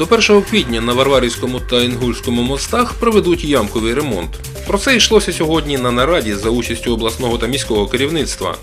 До 1 квітня на Варварівському та Інгульському мостах проведуть ямковий ремонт. Про це йшлося сьогодні на нараді за участю обласного та міського керівництва.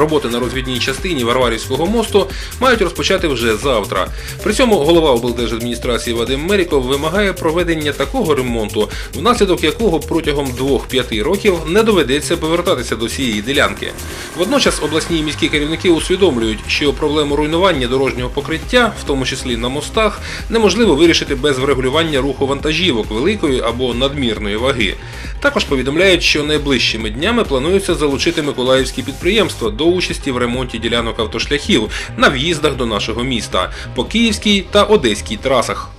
Роботи на розвідній частині Варварівського мосту мають розпочати вже завтра. При цьому голова облдержадміністрації Вадим Меріков вимагає проведення такого ремонту, внаслідок якого протягом 2-5 років не доведеться повертатися до цієї ділянки. Водночас обласні і міські керівники усвідомлюють, що проблему руйнування дорожнього покриття, в тому числі на мостах, неможливо вирішити без врегулювання руху вантажівок великої або надмірної ваги. Також повідомляють, що найближчими днями планується залучити миколаївські підприємства до участі в ремонті ділянок автошляхів на в'їздах до нашого міста по київській та одеській трасах.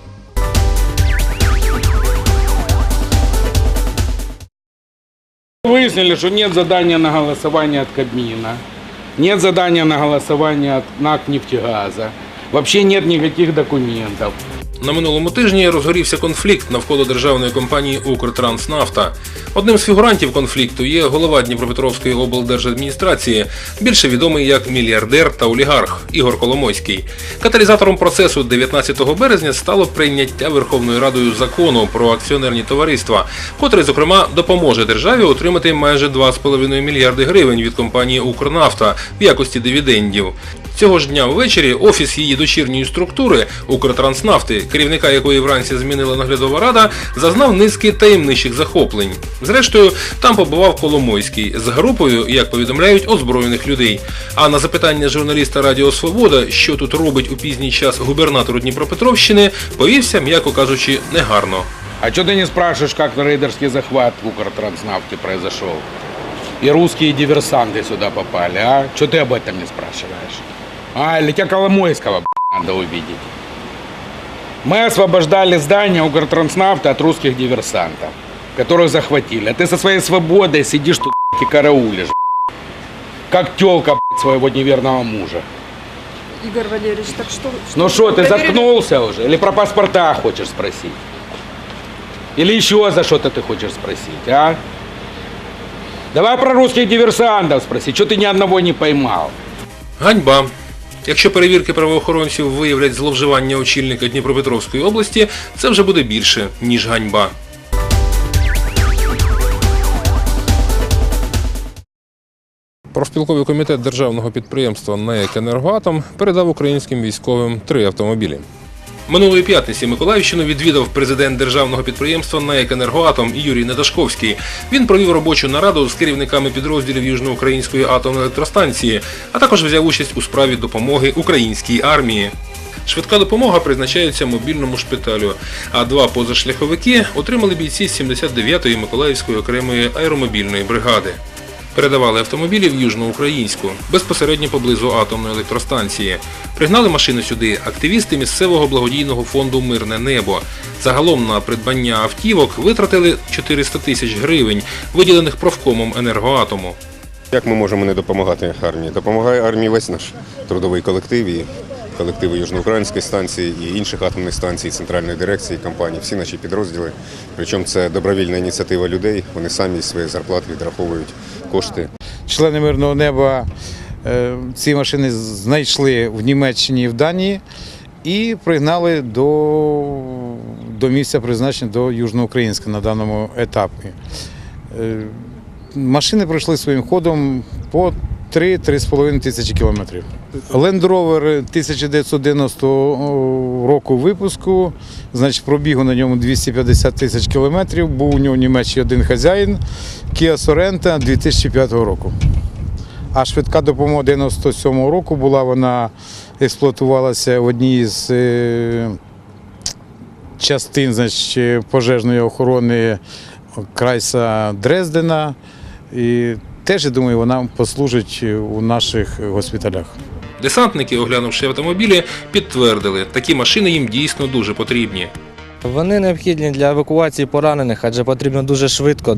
Выяснили, что нет задания на голосование от Кабмина, нет задания на голосование от НАК «Нефтегаза», вообще нет никаких документов. На минулому тижні розгорівся конфлікт навколо державної компанії Укртранснафта. Одним з фігурантів конфлікту є голова Дніпропетровської облдержадміністрації, більше відомий як мільярдер та олігарх Ігор Коломойський. Каталізатором процесу 19 березня стало прийняття Верховною Радою закону про акціонерні товариства, котрий, зокрема, допоможе державі отримати майже 2,5 мільярди гривень від компанії Укрнафта в якості дивідендів. Цього ж дня ввечері офіс її дочірньої структури Укртранснафти, керівника якої вранці змінила наглядова рада, зазнав низки таємничих захоплень. Зрештою, там побував Коломойський з групою, як повідомляють, озброєних людей. А на запитання журналіста Радіо Свобода, що тут робить у пізній час губернатор Дніпропетровщини, повівся, м'яко кажучи, негарно. А что ты не спрашиваешь, как рейдерский захват в Укртранснафте произошел? И русские диверсанты сюда попали, а? Что ты об этом не спрашиваешь? А, или тебя Коломойского б***ь, надо увидеть. Мы освобождали здание Укртранснафта от русских диверсантов, которых захватили. А ты со своей свободой сидишь тут и караулишь. Как телка своего неверного мужа. Игорь Валерьевич, так что... Ну что, ты проверили? заткнулся уже? Или про паспорта хочешь спросить? Или еще за что-то ты хочешь спросить, а? Давай про русских диверсантов спроси, что ты ни одного не поймал? Ганьба. Якщо перевірки правоохоронців виявлять зловживання очільника Дніпропетровської області, це вже буде більше, ніж ганьба. Профспілковий комітет державного підприємства «НЕК Енергоатом» передав українським військовим три автомобілі. Минулої п'ятниці Миколаївщину відвідав президент державного підприємства «НЕК Енергоатом» Юрій Недашковський. Він провів робочу нараду з керівниками підрозділів Южноукраїнської атомної електростанції, а також взяв участь у справі допомоги українській армії. Швидка допомога призначається мобільному шпиталю, а два позашляховики отримали бійці 79-ї Миколаївської окремої аеромобільної бригади. Передавали автомобілі в Южноукраїнську, безпосередньо поблизу атомної електростанції. Пригнали машини сюди активісти місцевого благодійного фонду Мирне небо. Загалом на придбання автівок витратили 400 тисяч гривень, виділених профкомом енергоатому. Як ми можемо не допомагати армії? Допомагає армії весь наш трудовий колектив колективи Южноукраїнської станції і інших атомних станцій, центральної дирекції компанії, всі наші підрозділи. Причому це добровільна ініціатива людей. Вони самі зі своєї зарплати відраховують кошти. члени мирного неба е, ці машини знайшли в Німеччині і в Данії і пригнали до, до місця призначення до Южноукраїнська на даному етапі. Е, Машини пройшли своїм ходом по 3-3,5 тисячі кілометрів. Land Rover 1990 року випуску, значить пробігу на ньому 250 тисяч кілометрів. Був у нього в один хазяїн Kia Sorento 2005 року. А швидка допомога 97 року була, вона експлуатувалася в одній з е, частин значить, пожежної охорони Крайса Дрездена. І теж, я думаю, вона послужить у наших госпіталях. Десантники, оглянувши автомобілі, підтвердили, такі машини їм дійсно дуже потрібні. Вони необхідні для евакуації поранених, адже потрібно дуже швидко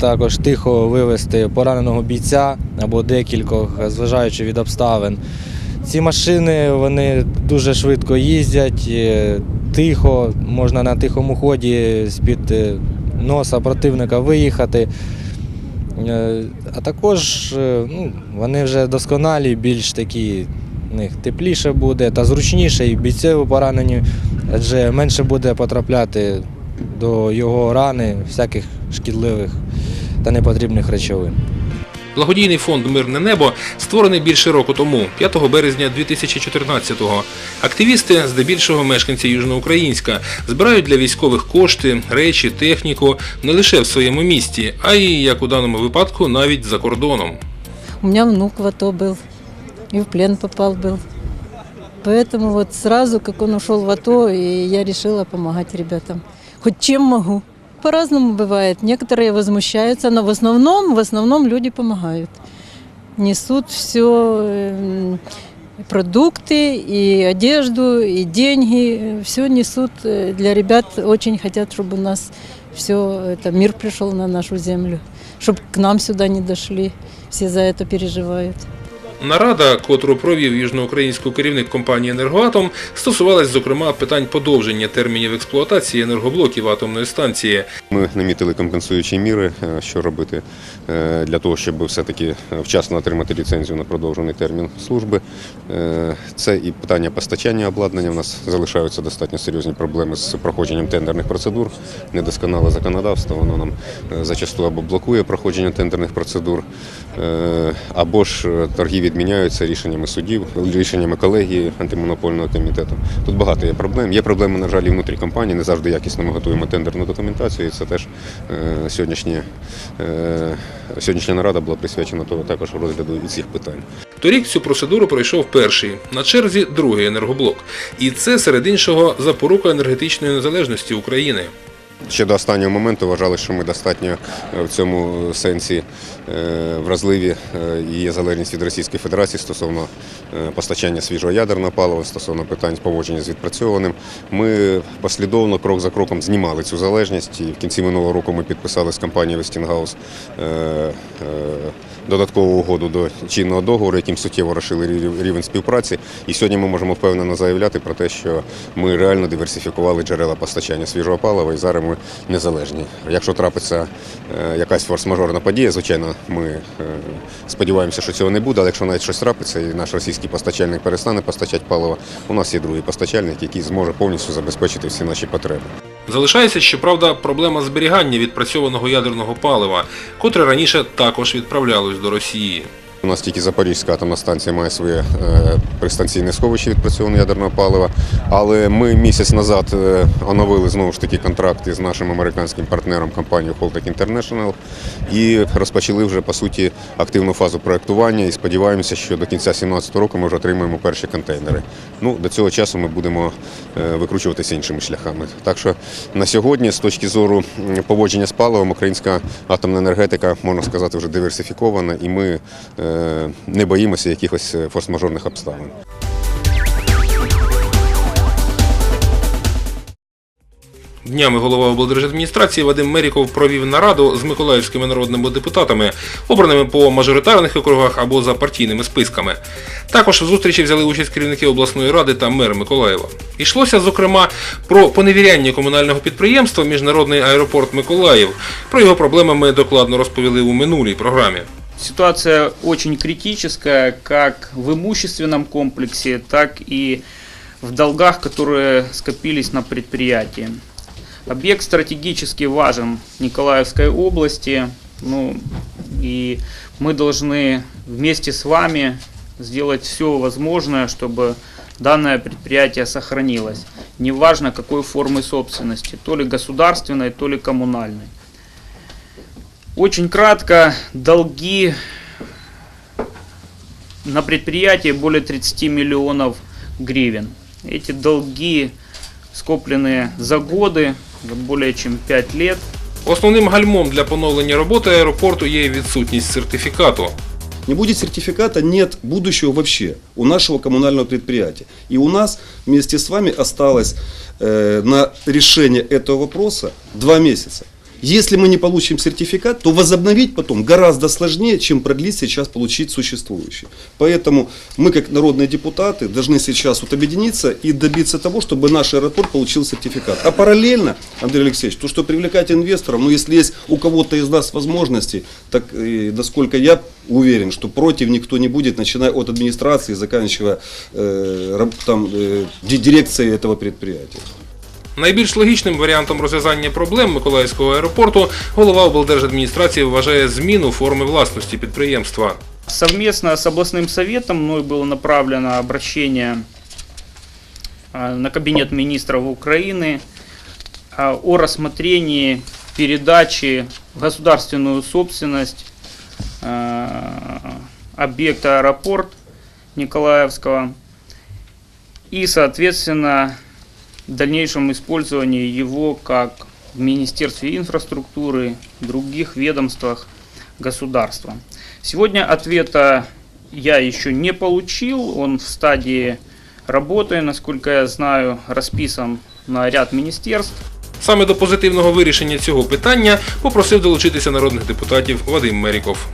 також тихо вивезти пораненого бійця або декількох, зважаючи від обставин. Ці машини вони дуже швидко їздять, е, тихо, можна на тихому ході з-під е, носа противника виїхати. Е, А також е, ну, вони вже досконалі, більш такі, них тепліше буде та зручніше і бійцеві поранені, адже менше буде потрапляти до його рани всяких шкідливих та непотрібних речовин. Благодійний фонд Мирне небо створений більше року тому, 5 березня 2014-го. Активісти, здебільшого мешканці Южноукраїнська, збирають для військових кошти, речі, техніку не лише в своєму місті, а й, як у даному випадку, навіть за кордоном. У меня внук в АТО был и в плен попал был. Поэтому вот сразу, как он ушел в АТО, и я решила помогать ребятам. Хоть чем могу. По-разному бывает. Некоторые возмущаются, но в основном, в основном люди помогают. Несут все, продукты, и одежду, и деньги. Все несут э, для ребят. Очень хотят, чтобы у нас все, это мир пришел на нашу землю. Чтобы к нам сюда не дошли. Все за это переживают. Нарада, котру провів южноукраїнську керівник компанії «Енергоатом», стосувалась, зокрема, питань подовження термінів експлуатації енергоблоків атомної станції. Ми намітили компенсуючі міри, е, що робити е, для того, щоб все-таки вчасно отримати ліцензію на продовжений термін служби. Е, Це і питання постачання обладнання. У нас залишаються достатньо серйозні проблеми з проходженням тендерних процедур. Недосконале законодавство, воно нам зачасту або блокує проходження тендерних процедур, або ж торги відміняються рішеннями судів, рішеннями колегії антимонопольного комітету. Тут багато є проблем. Є проблеми, на жаль, і внутрі компанії. Не завжди якісно ми готуємо тендерну документацію. І це теж е, сьогоднішнє, е, сьогоднішня нарада була присвячена також розгляду і цих питань. Торік цю процедуру пройшов перший, на черзі другий енергоблок. І це, серед іншого, запорука енергетичної незалежності України. Ще до останнього моменту вважали, що ми достатньо е, в цьому сенсі е, вразливі е, і є залежність від Російської Федерації стосовно постачання свіжого ядерного палива, стосовно питань поводження з відпрацьованим. Ми послідовно крок за кроком знімали цю залежність. І в кінці минулого року ми підписали з компанією е, додаткову угоду до чинного договору, яким суттєво розшили рівень співпраці. І сьогодні ми можемо впевнено заявляти про те, що ми реально диверсифікували джерела постачання свіжого палива і зараз ми незалежні. Якщо трапиться е, якась форс-мажорна подія, звичайно, ми е, сподіваємося, що цього не буде, але якщо навіть щось трапиться і наш російський постачальник перестане постачати паливо, у нас є другий постачальник, який зможе повністю забезпечити всі наші потреби. Залишається, щоправда, проблема зберігання відпрацьованого ядерного палива, котре раніше також відправлялось до Росії. У нас тільки Запорізька атомна станція має своє е, пристанційне сховище відпрацьованого ядерного палива. Але ми місяць назад е, оновили знову ж таки контракти з нашим американським партнером компанією Holtec International і розпочали вже по суті активну фазу проектування. І сподіваємося, що до кінця 2017 року ми вже отримаємо перші контейнери. Ну до цього часу ми будемо е, викручуватися іншими шляхами. Так що на сьогодні, з точки зору поводження з паливом, українська атомна енергетика можна сказати вже диверсифікована, і ми не боїмося якихось е, форс-мажорних обставин. Днями голова облдержадміністрації Вадим Меріков провів нараду з миколаївськими народними депутатами, обраними по мажоритарних округах або за партійними списками. Також в зустрічі взяли участь керівники обласної ради та мер Миколаєва. Йшлося, зокрема, про поневіряння комунального підприємства Міжнародний аеропорт Миколаїв. Про його проблеми ми докладно розповіли у минулій програмі. Ситуация очень критическая как в имущественном комплексе, так и в долгах, которые скопились на предприятии. Объект стратегически важен Николаевской области, ну и мы должны вместе с вами сделать все возможное, чтобы данное предприятие сохранилось. Неважно какой формы собственности, то ли государственной, то ли коммунальной. Очень кратко, долги на предприятии более 30 миллионов гривен. Эти долги скоплены за годы, вот более чем 5 лет. Основним гальмом для поновлення роботи аеропорту є відсутність сертифікату. Не будет сертификата, нет будущего вообще у нашего коммунального предприятия. И у нас вместе с вами осталось э, на решение этого вопроса два месяца. Если мы не получим сертификат, то возобновить потом гораздо сложнее, чем продлить сейчас получить существующий. Поэтому мы, как народные депутаты, должны сейчас вот объединиться и добиться того, чтобы наш аэропорт получил сертификат. А параллельно, Андрей Алексеевич, то, что привлекать инвесторов, ну если есть у кого-то из нас возможности, так э, насколько я уверен, что против никто не будет, начиная от администрации, заканчивая э, там, э, ди- дирекцией этого предприятия. Найбільш логічним варіантом розв'язання проблем Миколаївського аеропорту голова облдержадміністрації вважає зміну форми власності підприємства. Совместно с областным советом мной было направлено обращение а, на Кабинет министров Украины а, о рассмотрении передачи в государственную собственность а, объекта аэропорт Николаевского и, соответственно, дальнейшем использовании его как в Министерстве инфраструктуры, других ведомствах государства. Сегодня ответа я еще не получил, он в стадии работы, насколько я знаю, расписан на ряд министерств. Саме до позитивного вирішення цього питання попросив долучитися народних депутатів Вадим Меріков.